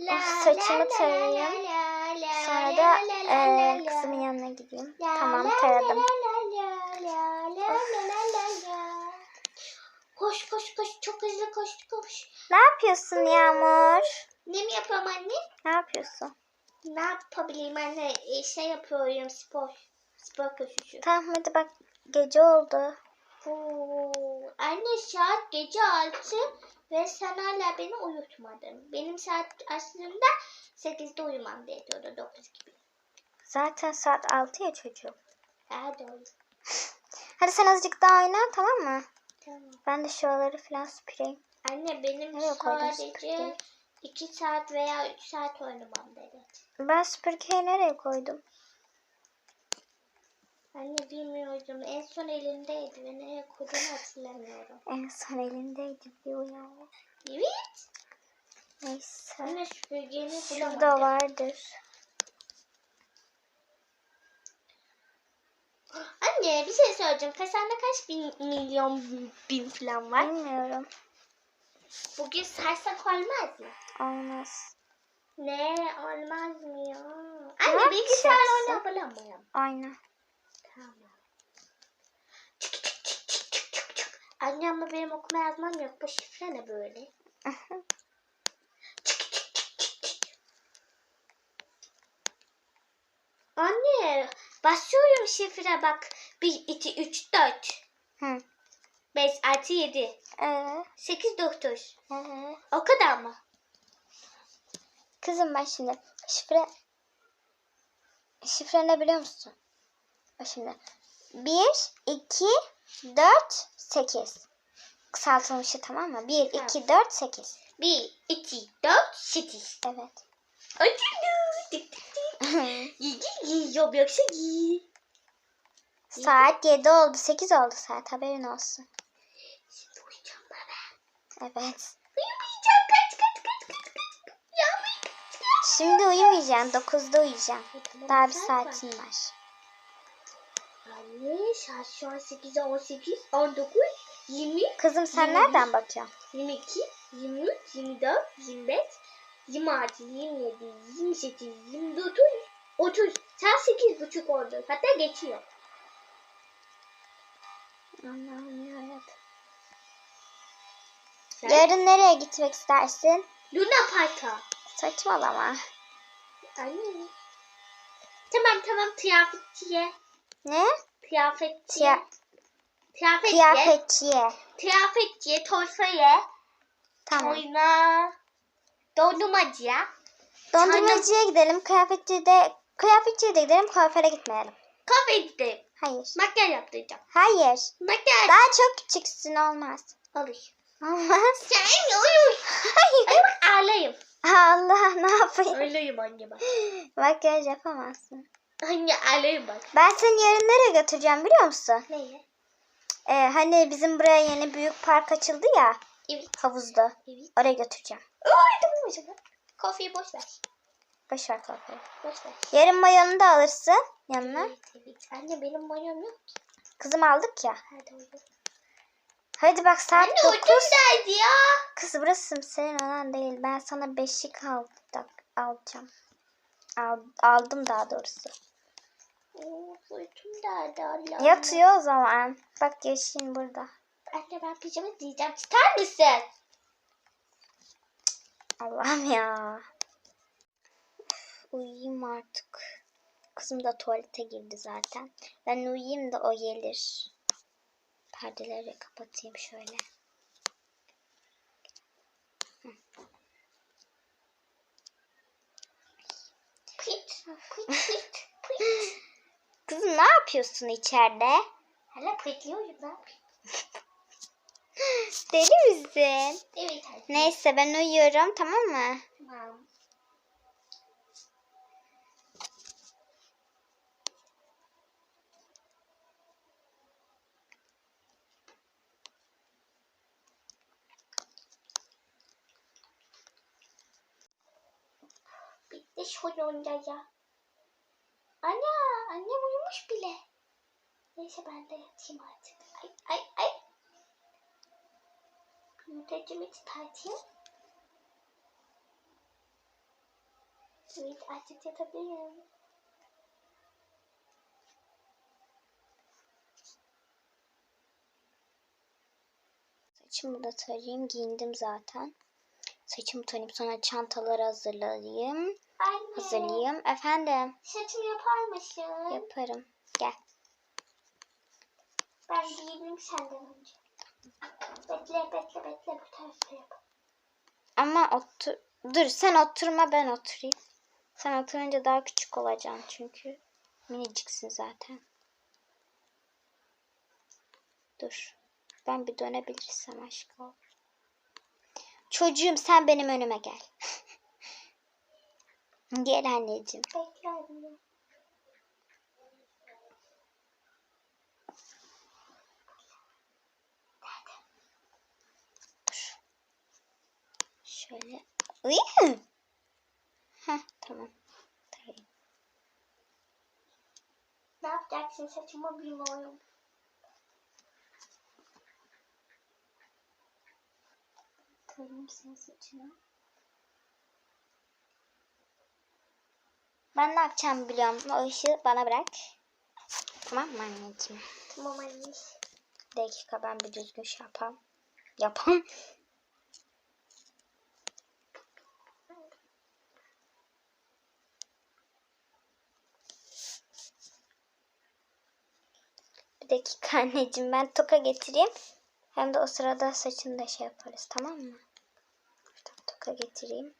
Of, saçımı tarayayım. Sonra da e, kızımın yanına gideyim. Tamam taradım. Koş koş koş çok hızlı koş koş. Ne yapıyorsun Yağmur? Ne mi yapıyorum anne? Ne yapıyorsun? Ne yapabileyim anne? E, şey yapıyorum spor. Spor koşucu. Tamam hadi bak gece oldu. Oo, anne saat gece altı ve sen hala beni uyutmadın. Benim saat aslında 8'de uyumam gerekiyordu 9 gibi. Zaten saat 6 ya çocuğum. Hadi oğlum. Hadi sen azıcık daha oyna tamam mı? Tamam. Ben de şuraları falan süpüreyim. Anne benim Nereye sadece süpürgeyi? 2 saat veya 3 saat oynamam gerek. Ben süpürgeyi nereye koydum? Anne bilmiyordum. En son elimdeydi ve nereye koyduğunu hatırlamıyorum. En son elindeydi bir uyanma. Evet. Neyse. Anne süpürgeni Şurada bulamadım. vardır. Anne bir şey soracağım. Kasanda kaç bin milyon bin falan var? Bilmiyorum. Bugün sarsak olmaz mı? Olmaz. Ne olmaz mı ya? Ne Anne bilgisayar yapacaksın? oynayalım. Aynen. Anne ama benim okuma yazmam yok. Bu şifre ne böyle? Çık çık çık çık çık. Anne basıyorum şifre bak. 1, 2, 3, 4, Hı. 5, 6, 7, Ee, 8, 9. ee. O kadar mı? Kızım ben şimdi şifre şifre ne biliyor musun? Bak şimdi 1 2 4 8 kısaltılmışı tamam mı? 1 Tamam. 2 4 8 1, 2, 4, 8. Evet. Acılı. Tık tık tık. Giy giy giy. Yok yoksa giy. saat 7 oldu 8 oldu saat haberin olsun. Şimdi uyuyacağım baba. Evet. Uyumayacağım. Kaç kaç kaç kaç kaç. Ya Şimdi uyumayacağım 9'da uyuyacağım. Daha bir saatin var. Anne saat şu an 8'e 18, 19, 20, Kızım sen Yirmi nereden bakıyorsun? 22, 23, 24, 25, 26, 27, 28, 29, 30. Saat 8 buçuk oldu. Hatta geçiyor. Allah'ım yarabbim. Sen? Yarın nereye gitmek istersin? Luna Park'a. Saçmalama. Anne. Tamam tamam kıyafetçiye. Ne? Kıyafetçiye. Kıyafetçiye. kıyafetçiye. Kıyafetçiye. Toysa'ya. Tamam. Oyna. Dondurmacıya. Dondurmacıya gidelim. Kıyafetçiye de kıyafetçiye de gidelim. Kuaföre gitmeyelim. Kafeye gidelim. Hayır. Makyaj yaptıracağım. Hayır. Makyaj. Daha çok küçüksün olmaz. Alış. Olmaz. Sen uyuy. Hayır. Ay bak ağlayayım. Allah ne yapayım? Ağlayayım anne bak. Makyaj yapamazsın. Anne ağlayayım bak. Ben seni yarın nereye götüreceğim biliyor musun? Neye? Ee, hani bizim buraya yeni büyük park açıldı ya. Evet. Havuzda. Evet. Oraya götüreceğim. Oy tamam hocam. Kafayı boş ver. Boş ver kafayı. Boş ver. Yarın mayonu da alırsın yanına. Evet evet. Anne benim mayom yok ki. Kızım aldık ya. Hadi uyu. Hadi bak saat Anne 9. uykum geldi ya. Kız burası senin olan değil. Ben sana beşik aldık, alacağım. Al, aldım daha doğrusu. Oo, Allah'ım. Yatıyor o zaman. Bak Yeşin burada. Anne ben pijama giyeceğim. Çıkar mısın? Allah'ım ya. Uyuyayım artık. Kızım da tuvalete girdi zaten. Ben uyuyayım da o gelir. Perdeleri kapatayım şöyle. Pıt. Pıt pıt pıt. Kızım ne yapıyorsun içeride? Hala pıtlıyorum ben. Deli misin? Evet hadi. Neyse ben uyuyorum tamam mı? Tamam. Bitti sonunda ya. Ana, annem uyumuş bile. Neyse ben de yatayım artık. Ay ay ay. Müddetimi çıkartayım. Evet artık yatabilirim. Saçımı da tarayayım. Giyindim zaten. Saçımı tarayayım. Sonra çantaları hazırlayayım. Anne. Hazırlayayım. Efendim. Saçımı yapar mısın? Yaparım. Ben giyineyim senden önce. Bekle bekle bekle bu tarafta yap. Ama otur... Dur sen oturma ben oturayım. Sen oturunca daha küçük olacaksın çünkü. Miniciksin zaten. Dur. Ben bir dönebilirsem aşkım. Çocuğum sen benim önüme gel. gel anneciğim. Bekle anne. Şöyle. Iy! Heh tamam. Tamam. Ne yapacaksın saçımı bilmiyorum. Tarayayım senin saçını. Ben ne yapacağımı biliyorum. O işi bana bırak. Tamam mı anneciğim? Tamam anne. Bir dakika ben bir düzgün şey yapam. Yapam. Bir dakika anneciğim ben toka getireyim. Hem de o sırada saçını da şey yaparız tamam mı? Şuradan toka getireyim.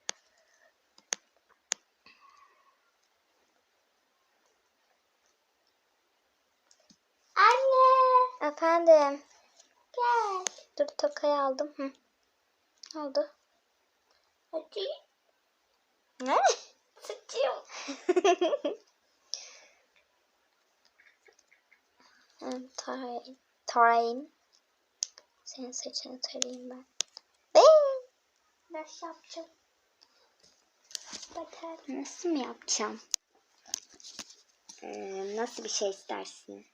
Anne Efendim. gel. Dur tokayı aldım. Hı. Ne oldu? Hadi. Ne? Saçım. Hı, Tarayayım. Tarayayım. Senin saçını tarayayım ben. Bing! Nasıl yapacağım? Bakar. Nasıl mı yapacağım? Ee, nasıl bir şey istersin?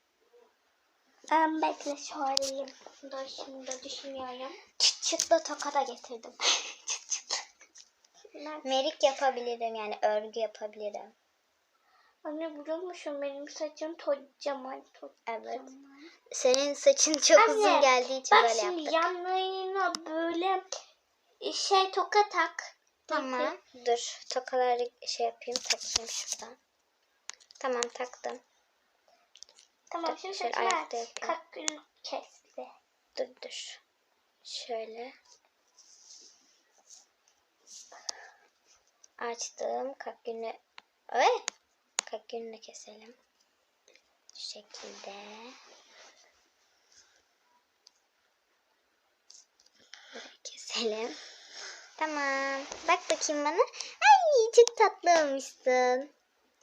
Ben bekle sorayım. Dur şimdi düşünüyorum. Çıt çıtlı toka da getirdim. çıt çıtlı. Ben... Merik yapabilirim yani örgü yapabilirim. Anne biliyor musun benim saçım kocaman kocaman. Evet. Senin saçın çok Anne, uzun geldiği için Bak böyle şimdi yaptık. yanlarına böyle şey toka tak. Tamam. Dur. Tokaları şey yapayım. Takayım şuradan. Tamam taktım. Tamam şimdi şöyle ayakta yapayım. kesti. Dur dur. Şöyle. Açtım. Kalk günü. Ay. Kalk gününü keselim. Şu şekilde. Keselim. Tamam. Bak bakayım bana. Ay çok tatlı olmuşsun.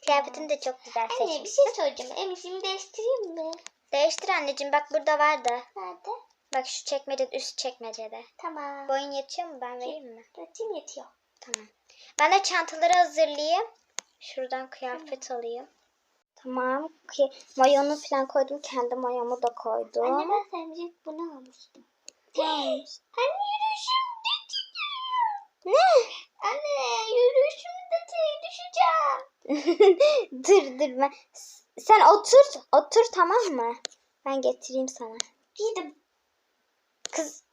Kıyafetin de çok güzel Anne bir seçmişsin. şey soracağım. Emzimi değiştireyim mi? Değiştir anneciğim. Bak burada var da. Nerede? Bak şu çekmecede üst çekmecede. Tamam. Boyun yetiyor mu? Ben vereyim mi? Dörtüm yetiyor. Tamam. Ben de çantaları hazırlayayım. Şuradan kıyafet alayım. Tamam. Ki mayonu falan koydum. Kendi mayomu da koydum. Anne ben sence bunu almıştım. Neymiş? Anne yürüyüşümde Ne? Anne yürüyüşümde düşeceğim. dur dur ben. Sen otur. Otur tamam mı? Ben getireyim sana. Giydim. Kız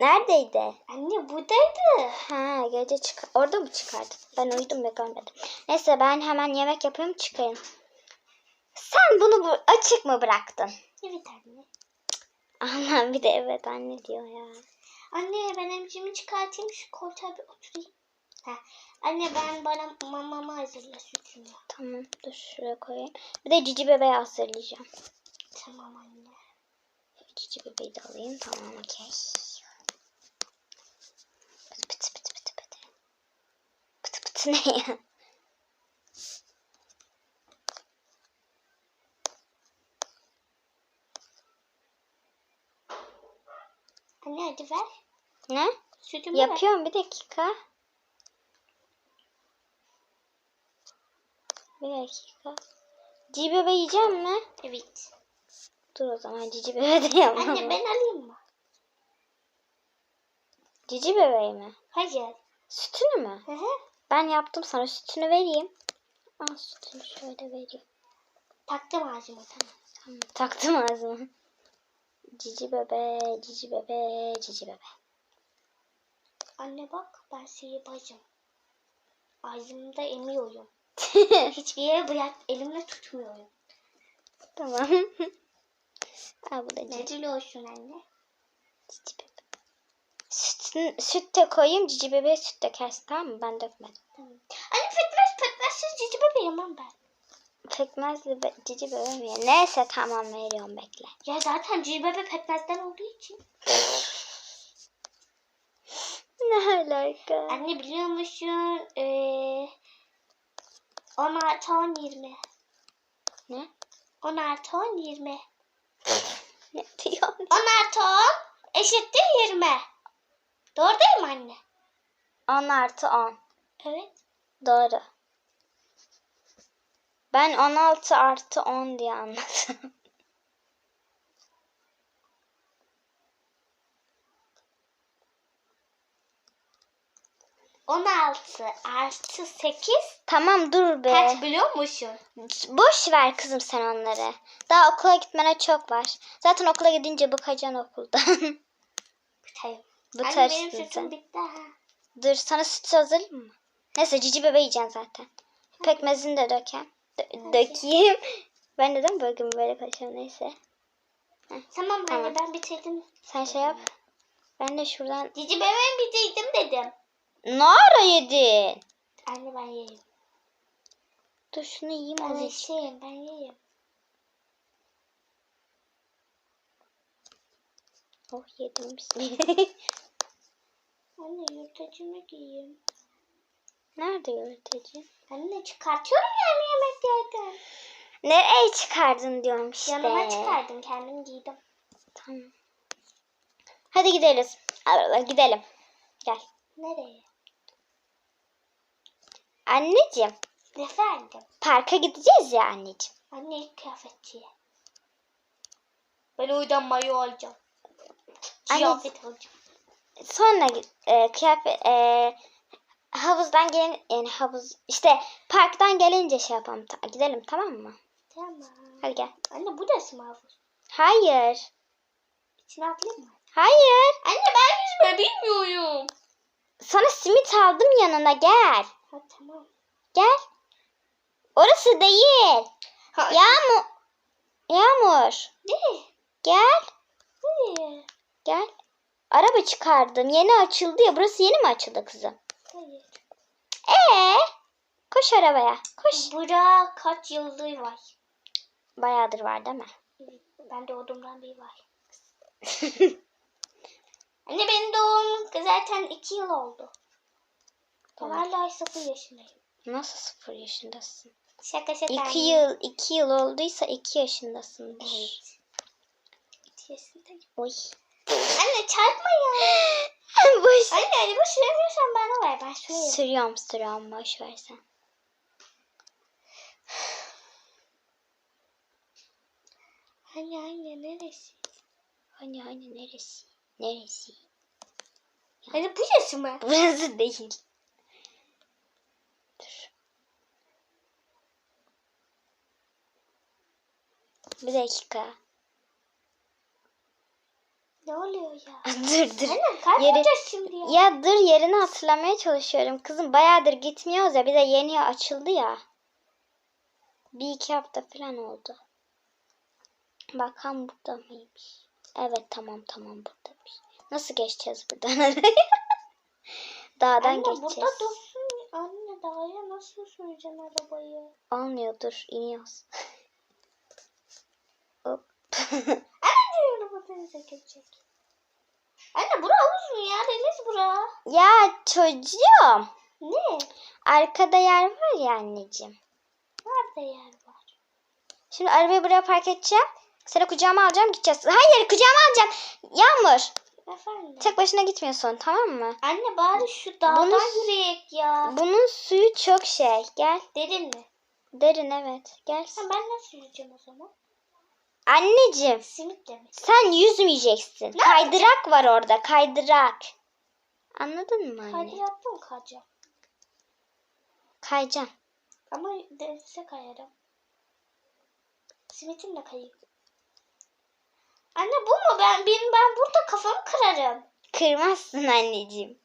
neredeydi? Anne buradaydı. Ha gece çık orada mı çıkardı? Ben uyudum ve görmedim. Neyse ben hemen yemek yapayım çıkayım. Sen bunu bu açık mı bıraktın? Evet anne. Allah'ım bir de evet anne diyor ya. Anne ben emzimi çıkartayım şu koltuğa bir oturayım. Ha. Anne ben bana mamamı hazırla sütünü. Tamam dur şuraya koyayım. Bir de cici bebeği hazırlayacağım. Tamam anne. Cici bebeği de alayım. Tamam okey. Ne ya? Anne hadi ver. Ne? Sütümü ver. Yapıyorum bir dakika. Bir dakika. Cici bebe yiyeceğim mi? Evet. Dur o zaman cici bebe de yapmam. Anne ben alayım mı? Cici bebeği mi? Hayır. Sütünü mü? Hı hı. Ben yaptım sana sütünü vereyim. Al sütünü şöyle vereyim. Taktım ağzıma tamam. Tamam, taktım ağzıma. Cici bebe, cici bebe, cici bebe. Anne bak ben sihirbazım. Ağzımda emiyorum. Hiçbir yere bırak elimle tutmuyorum. tamam. Al bu da cici, Necil olsun anne. cici bebe. Süt, süt de koyayım cici bebeğe süt dökersin tamam mı? Ben dökmedim. Tamam. Anne pekmez pekmezsiz cici bebe yemem ben. Pekmezli be, cici bebe mi? ya? Neyse tamam veriyorum bekle. Ya zaten cici bebe pekmezden olduğu için. Ne alaka? Anne biliyor musun? Ee, 10 artı 10 20. Ne? 10 artı 10 20. Ne diyorsun? 10 artı 10 eşittir 20. Doğru değil mi anne? 10 artı 10. Evet. Doğru. Ben 16 artı 10 diye anladım. 16 artı 8 tamam dur be. kaç biliyor musun? Boş ver kızım sen onları. Daha okula gitmene çok var. Zaten okula gidince bıkacaksın okuldan. Hayır. Bu Anne benim tersin sütüm sen. bitti ha. Dur sana süt hazırlayayım mı? Neyse cici bebe yiyeceksin zaten. Pekmezini de döken. Dö- dökeyim. Ben neden böyle gün böyle kaçıyorum neyse. Tamam anne Tamam. ben bitirdim. Sen şey yap. Ben de şuradan... Cici bebeğim bitirdim dedim. Ne ara yedin? Anne ben yiyeyim. Dur şunu yiyeyim Ben eşeğim ben yiyeyim. Oh yedim bismillah. Anne yurtacımı giyeyim. Nerede yürüteci? Anne çıkartıyorum yani yemeklerden. Nereye çıkardın diyorum işte. Yanıma çıkardım kendim giydim. Tamam. Hadi gidelim. Hadi gidelim. Gel. Nereye? Anneciğim Efendim. parka gideceğiz ya anneciğim. Anne kıyafetçiye. Ben o yüzden mayo alacağım. Kıyafet alacağım. Sonra e, kıyafet e, havuzdan gelin yani havuz işte parktan gelince şey yapalım. Ta- gidelim tamam mı? Tamam. Hadi gel. Anne bu da havuz. Hayır. İçine atlayayım mı? Hayır. Anne ben yüzme bilmiyorum. Sana simit aldım yanına gel. Ha tamam. Gel. Orası değil. Ha, Yağmur. Yağmur. Ne? Gel. Hayır. Gel. Araba çıkardım. Yeni açıldı ya. Burası yeni mi açıldı kızım? Hayır. Ee, koş arabaya. Koş. Bura kaç yıldır var? Bayağıdır var değil mi? Ben doğduğumdan beri var. Anne benim doğum zaten iki yıl oldu. Tamam. hala sıfır yaşındayım. Nasıl sıfır yaşındasın? Şaka şaka. İki yıl, iki yıl olduysa iki yaşındasındır. Evet. İki yaşındayım. Oy. Anne çarpma ya. Boş. Anne araba süremiyorsan bana ver. Ben süreyim. Sürüyorum sürüyorum boş ver sen. Anne anne neresi? Hani hani neresi? Neresi? Anne burası mı? Burası değil. Dur. Bir dakika. Ne oluyor ya? dur dur. Anne kaybolacağız şimdi ya. Ya dur yerini hatırlamaya çalışıyorum. Kızım bayağıdır gitmiyoruz ya. Bir de yeni açıldı ya. Bir iki hafta falan oldu. Bakalım burada mıymış? Evet tamam tamam buradaymış. Nasıl geçeceğiz buradan? Dağdan Anne geçeceğiz. burada dursun. Anne dağa nasıl süreceksin arabayı? Olmuyor dur iniyoruz. Hop. Bu denize girecek. Anne bura havuz mu ya? Deniz bura. ya çocuğum. Ne? Arkada yer var ya anneciğim. Nerede yer var? Şimdi arabayı buraya park edeceğim. Seni kucağıma alacağım gideceğiz. Hayır kucağıma alacağım. Yağmur. Efendim? Tek başına gitmiyorsun tamam mı? Anne bari şu dağdan Bunu- yürüyek ya. Bunun suyu çok şey. Gel. Derin mi? Derin evet. Gel. Ha, ben nasıl yüzeceğim o zaman? Anneciğim Simit demek. sen yüzmeyeceksin. Kaydırak var orada kaydırak. Anladın mı anne? Hadi yaptım kaca. Kayacağım. Ama denize kayarım. Simitimle kayayım. Anne bu mu? Ben, benim, ben burada kafamı kırarım. Kırmazsın anneciğim.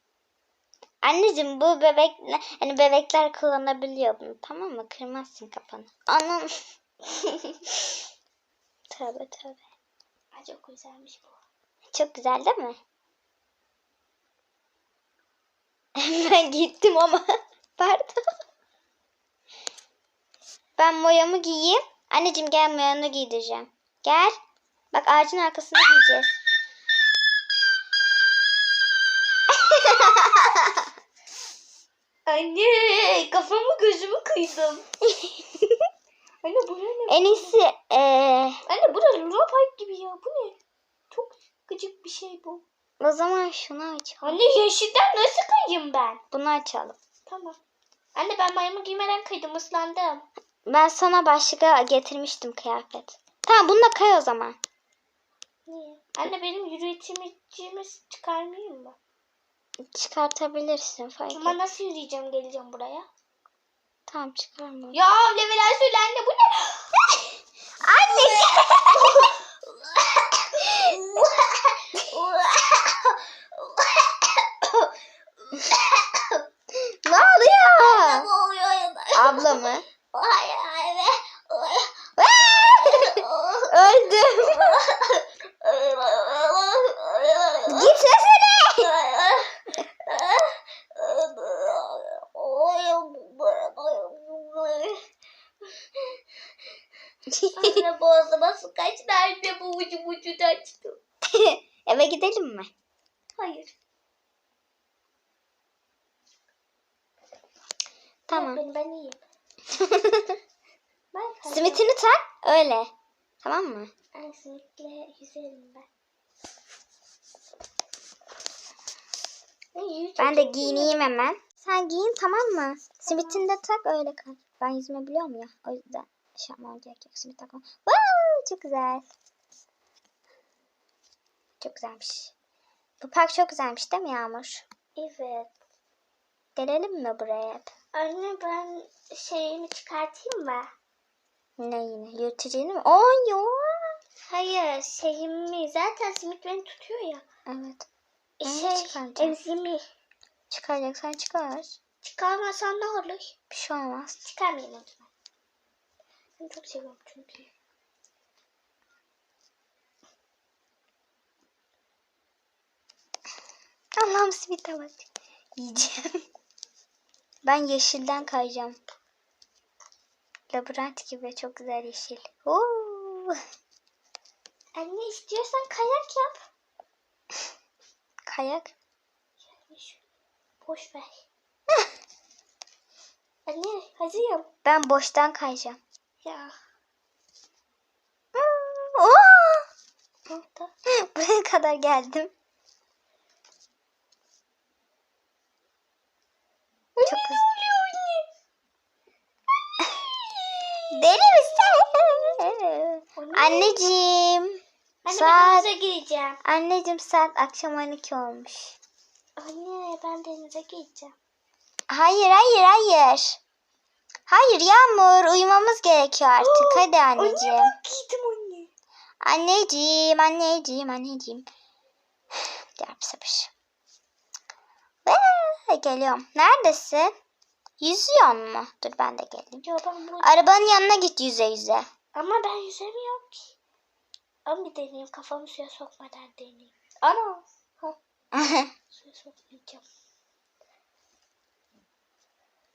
Anneciğim bu bebek hani bebekler kullanabiliyor bunu tamam mı? Kırmazsın kafanı. Anam. tövbe tövbe. Ay çok güzelmiş bu. Çok güzel değil mi? ben gittim ama. Pardon. Ben moyamı giyeyim. Anneciğim gel moyanı giydireceğim. Gel. Bak ağacın arkasında giyeceğiz. Anne kafamı gözümü kıydım. Anne bu ne? En iyisi eee, Anne bu da Luna Park gibi ya. Bu ne? Çok gıcık bir şey bu. o zaman şunu açalım. Anne yeşilden nasıl kayayım ben? Bunu açalım. Tamam. Anne ben mayomu giymeden kaydım ıslandım. Ben sana başlığa getirmiştim kıyafet. Tamam bununla kay o zaman. Niye? Anne benim yürüyüşümü çıkarmayayım mı? Çıkartabilirsin fark Ama et. nasıl yürüyeceğim geleceğim buraya? Tamam çıkarma. Ya leveler söyle anne bu ne? Anne. ne oluyor? Abla mı? Hayır hayır. Öldüm. Gitsene. Anne boğazıma su kaçtı anne bu ucu ucu da açtı. Eve gidelim mi? Hayır. Tamam. Ben, ben iyiyim. ben kaydım. Simitini tak öyle. Tamam mı? Ay simitle yüzerim ben. Ben, yürüyecek Ben de yerim yok. Giyineyim hemen. Sen giyin tamam mı? Simitini de tak öyle kal. Ben yüzme biliyorum ya. O yüzden şey yapmam gerek yok. Simit takmam. Wow, çok güzel. Çok güzelmiş. Bu park çok güzelmiş değil mi Yağmur? Evet. Gelelim mi buraya hep? Anne ben şeyimi çıkartayım mı? Ne yine? Yırtıcını mı? Oo yo. Hayır şeyimi zaten simit beni tutuyor ya. Evet. Şey enzimi. Çıkaracaksan çıkar. Çıkarmasan ne olur? Bir şey olmaz. Çıkarmayayım o zaman. Ben çok seviyorum çünkü. Allah'ım simite bak. Yiyeceğim. Ben yeşilden kayacağım. Labirent gibi çok güzel yeşil. Oo. Anne istiyorsan kayak yap. Kayak. Boş ver. Anne hazırım. Ben boştan kayacağım. Ya. Buraya kadar geldim. Çok hızlı. Deli misin? Anne. Anneciğim. Anne ben Saat- denize gireceğim. Anneciğim saat akşam 12 olmuş. Anne ben denize gireceğim. Hayır hayır hayır. Hayır Yağmur uyumamız gerekiyor artık. Hadi anneciğim. Anne bak giydim anne. Anneciğim, anneciğim, anneciğim. Gel bir sabır. Ve geliyorum. Neredesin? Yüzüyor mu? Dur ben de geleyim. Ya ben bu... Arabanın yanına git yüze yüze. Ama ben yüzemiyorum ki. Ama bir deneyeyim kafamı suya sokmadan deneyeyim. Ana. Ha, suya sokmayacağım.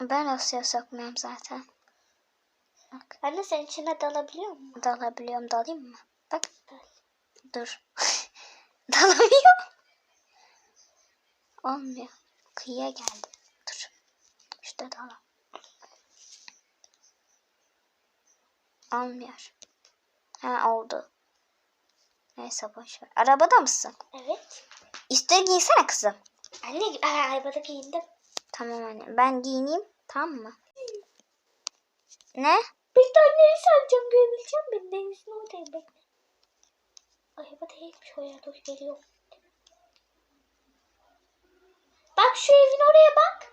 ben o suya sokmuyorum zaten. Bak Anne sen içine dalabiliyor musun? dalabiliyorum. Dalayım mı? Bak Dal. dur. Dalamıyorum. Olmuyor. Kıyıya geldim. Dur. Şurada dalam. Olmuyor. Ha oldu. Neyse boş ver. Arabada mısın? Evet. Üstüne giysene kızım. Anne ay, arabada giyindim. Tamam anne. Ben giyineyim. Tamam mı? Ne? Bir taneyi saracağım görebileceğim ben denizin oradayım bekle. Araba değilmiş o ya dur geliyor. Bak şu evin oraya bak.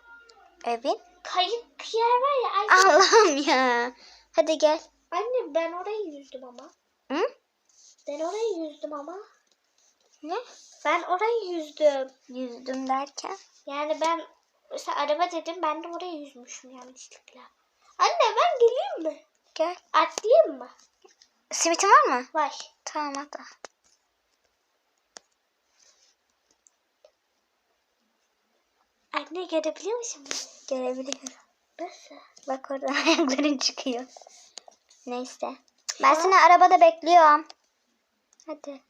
Evin? kayık yer var ya. Allah'ım ya. Hadi gel. anne ben orayı yüzdüm ama. Hı? Ben orayı yüzdüm ama. Ne? Ben orayı yüzdüm. Yüzdüm derken. Yani ben mesela araba dedim ben de oraya yüzmüşüm yanlışlıkla. Anne ben geleyim mi? Gel. Atlayayım mı? Simitin var mı? Var. Tamam hadi. Anne görebiliyor musun beni? Görebiliyorum. Nasıl? Bak oradan ayakların çıkıyor. Neyse. Ben seni arabada bekliyorum. Hadi.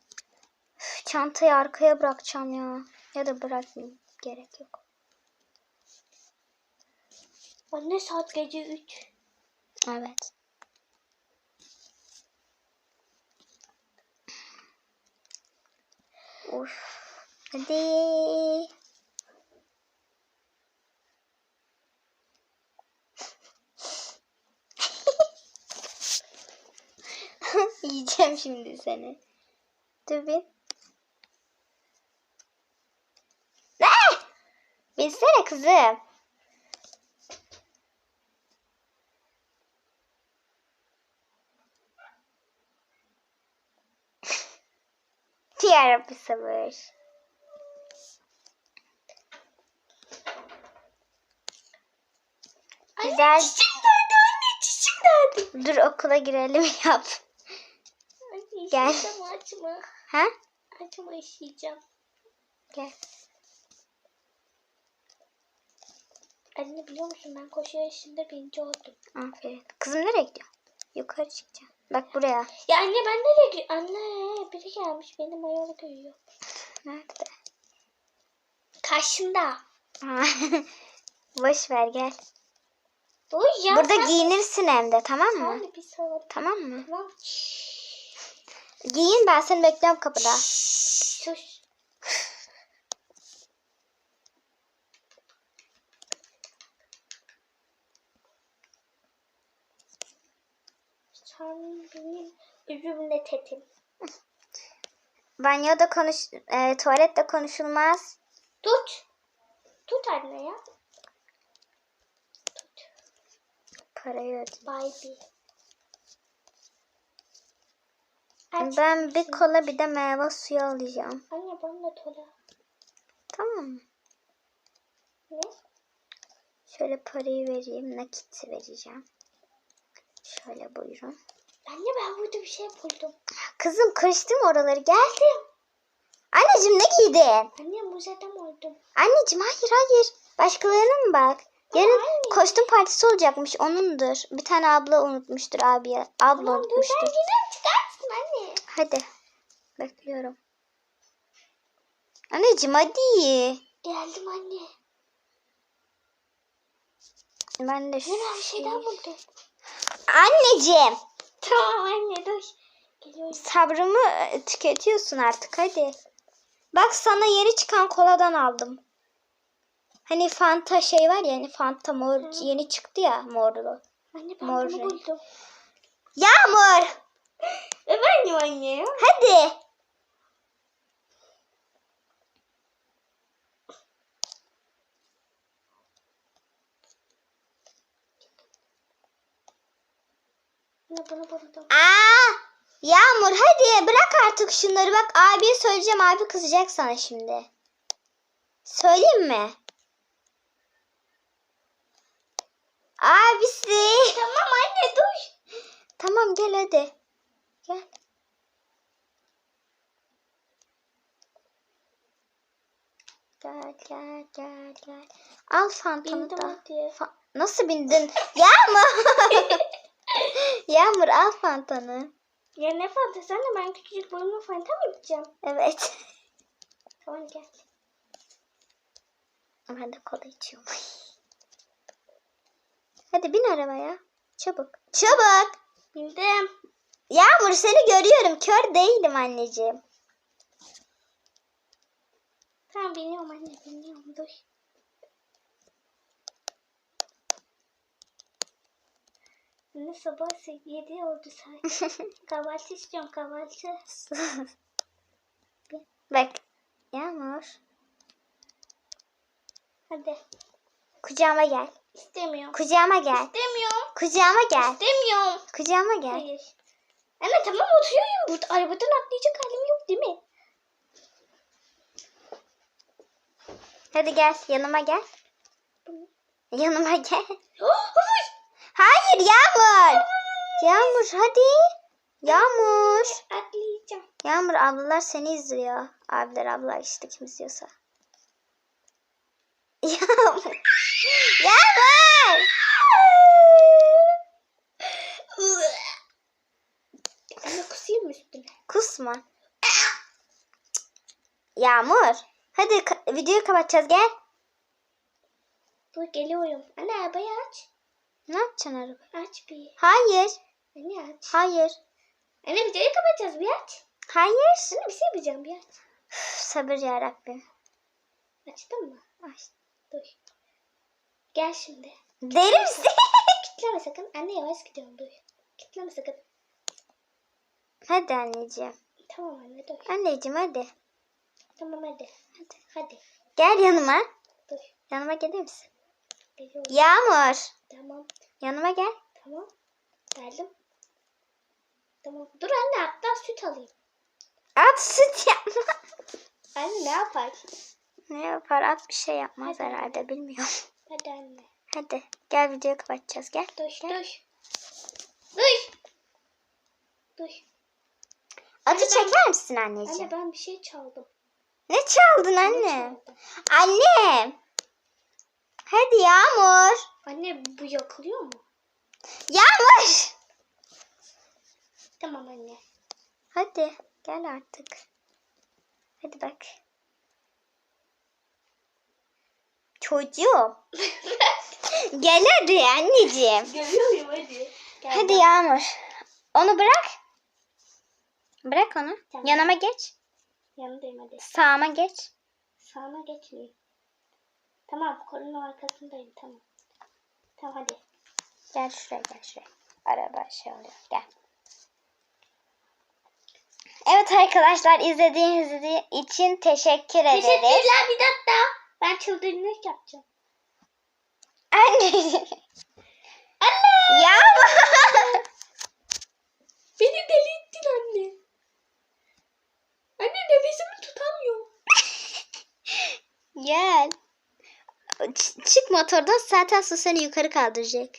Üf, çantayı arkaya bırakacağım ya. Ya da bırakmayayım. Gerek yok. Anne saat gece 3. Evet. Uf. Hadi. Yiyeceğim şimdi seni. Bir. Ne? Bilsene kızım. Bir sabır. Güzel. Çiçek nerede anne çiçek nerede? Dur okula girelim yap. Anne Gel. açma. Ha? Açma işeyeceğim. Gel. Anne biliyor musun ben koşu yarışında birinci oldum. Aferin. Kızım nereye gidiyor? Yukarı çıkacağım. Bak buraya. Ya anne ben nereye gidiyorum? Anne biri gelmiş benim ayağımı görüyor. Nerede? Karşımda. Ha. Boş ver gel. Dur ya. Burada sen- giyinirsin hem de tamam mı? Anne bir Tamam mı? Tamam. Giyin ben seni bekliyorum kapıda. Sus. Sen benim üzümle tetim. Banyoda konuş, e, tuvalette konuşulmaz. Tut. Tut anne ya. Tut. Parayı öde. Barbie. Ben bir kola bir de meyve suyu alacağım. Anne bana da tola. Tamam? Ne? Şöyle parayı vereyim. Nakit vereceğim. Şöyle buyurun. Anne ben burada bir şey buldum. Kızım karıştırma oraları. Geldim. Anneciğim ne giydin? Anne muzeden oldum. Anneciğim hayır hayır. Başkalarına mı bak? Yarın anne. kostüm partisi olacakmış. Onundur. Bir tane abla unutmuştur abiye. Abla Tamam dur ben unutmuştur. giderim çıkarsın anne. Hadi. Bekliyorum. Anneciğim hadi. Geldim anne. Ben de şu... Ben bir şey daha buldum. Anneciğim. Tamam anne dur. Geliyorum. Sabrımı e, tüketiyorsun artık hadi. Bak sana yeni çıkan koladan aldım. Hani Fanta şey var ya hani Fanta mor Hı. yeni çıktı ya morlu. Anne ben Mor bunu renk. buldum. Yağmur. Efendim anne. Hadi. Anne bunu buldum. Aa! Yağmur hadi bırak artık şunları bak abiye söyleyeceğim abi kızacak sana şimdi. Söyleyeyim mi? Abisi. Tamam anne dur. Tamam gel hadi. Gel. Gel gel gel gel. Al fantanı Bindim da. hadi. Fa- Nasıl bindin? Yağmur. Yağmur al fantanı. Ya ne fantezi anne ben küçücük boyumla fanta mı gideceğim? Evet. Tamam gel. Ben de kola içiyorum. Hadi bin arabaya. Çabuk. Çabuk. Bindim. Yağmur seni görüyorum. Kör değilim anneciğim. Tamam biniyorum anne biniyorum dur. Anne sabah 7 oldu saat. kahvaltı istiyorum kahvaltı. Bak. Yağmur. Hadi. Kucağıma gel. İstemiyorum. Kucağıma gel. İstemiyorum. Kucağıma gel. İstemiyorum. Kucağıma gel. Hayır. Anne tamam oturuyorum burada. Arabadan atlayacak halim yok değil mi? Hadi gel yanıma gel. Yanıma gel. Hayır. Hayır Yağmur. Yağmur hadi. Yağmur. Atlayacağım. Yağmur ablalar seni izliyor. Abiler ablalar işte kim izliyorsa. Yağmur. Yağmur. Anne kusayım mı üstüne? Kusma. Yağmur. Hadi ka- videoyu kapatacağız gel. Dur geliyorum. Anne arabayı aç. Ne yapacaksın araba? Aç bir. Hayır. Anne aç. Hayır. Anne videoyu kapatacağız bir aç. Hayır. Anne bir şey yapacağım bir aç. Üf, sabır yarabbim. Açtın mı? Ay, Dur. Gel şimdi. Deli misin? Kitleme sakın. Anne yavaş gidiyorum dur. Kitleme sakın. hadi anneciğim. Tamam anne dur. Anneciğim hadi. Tamam hadi. Hadi. Hadi. Gel yanıma. Dur. Yanıma gelir misin? Geliyorum. Yağmur. Tamam. Yanıma gel. Tamam. Geldim. Tamam. Dur anne hatta süt alayım. At süt yapma. Anne ne yapar? ne yapar? At bir şey yapmaz Hadi. herhalde bilmiyorum. Hadi anne. Hadi gel videoyu kapatacağız gel. Dur Gel. dur. Dur. Dur. Atı ben- çeker misin anneciğim? Anne ben bir şey çaldım. Ne çaldın Ne anne? Annem. Hadi Yağmur. Anne bu yakılıyor mu? Yağmur. Tamam anne. Hadi gel artık. Hadi bak. Çocuğum. gel hadi anneciğim. Görüyorum hadi. Gel, Hadi gel. Yağmur. Onu bırak. Bırak onu. Tamam. Yanıma geç. Yanındayım hadi. Sağıma geç. Sağına geçmeyeyim. Tamam kolunun arkasındayım tamam. Tamam hadi. Gel şuraya gel şuraya. Araba şey oluyor. Gel. Evet arkadaşlar izlediğiniz için teşekkür ederiz. Teşekkürler bir dakika. Ben çıldırmış yapacağım. Anne. Anne! Yağmur. Beni deli ettin. Anne Gel. Ç- çık motordan zaten su seni yukarı kaldıracak.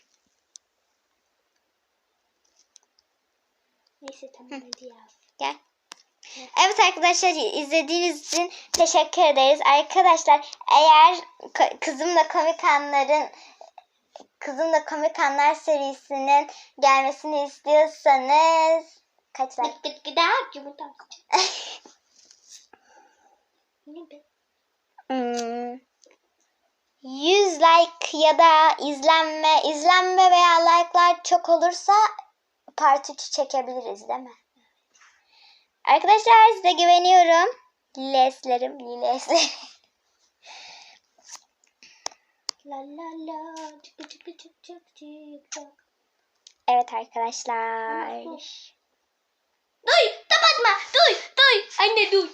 Neyse tamam hadi ya. Gel. Evet arkadaşlar izlediğiniz için teşekkür ederiz. Arkadaşlar eğer Kızımla Komik Anlar'ın Kızımla Komik Anlar serisinin gelmesini istiyorsanız kaç like? Gider yumurta. Ne be? Hmm, 100 like ya da izlenme izlenme veya like'lar çok olursa part 3 çekebiliriz değil mi? Arkadaşlar size güveniyorum. Leslerim, leslerim. La la la çık çık çık çık çık çık. Evet arkadaşlar. Duy kapatma duy duy anne duy.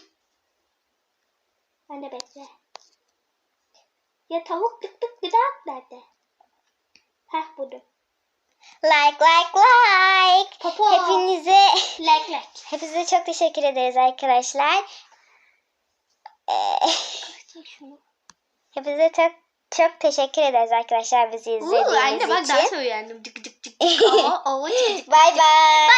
Anne bekle. Ya tavuk tık tık gıdak nerede? Heh burada. Like like like. Popo. Hepinize Like like. hepinize çok teşekkür ederiz arkadaşlar. Ee, hepinize çok çok teşekkür ederiz arkadaşlar bizi izlediğiniz için. söyleyendim. Cık cık cık. Oo, oo, cık cık. Bye bye.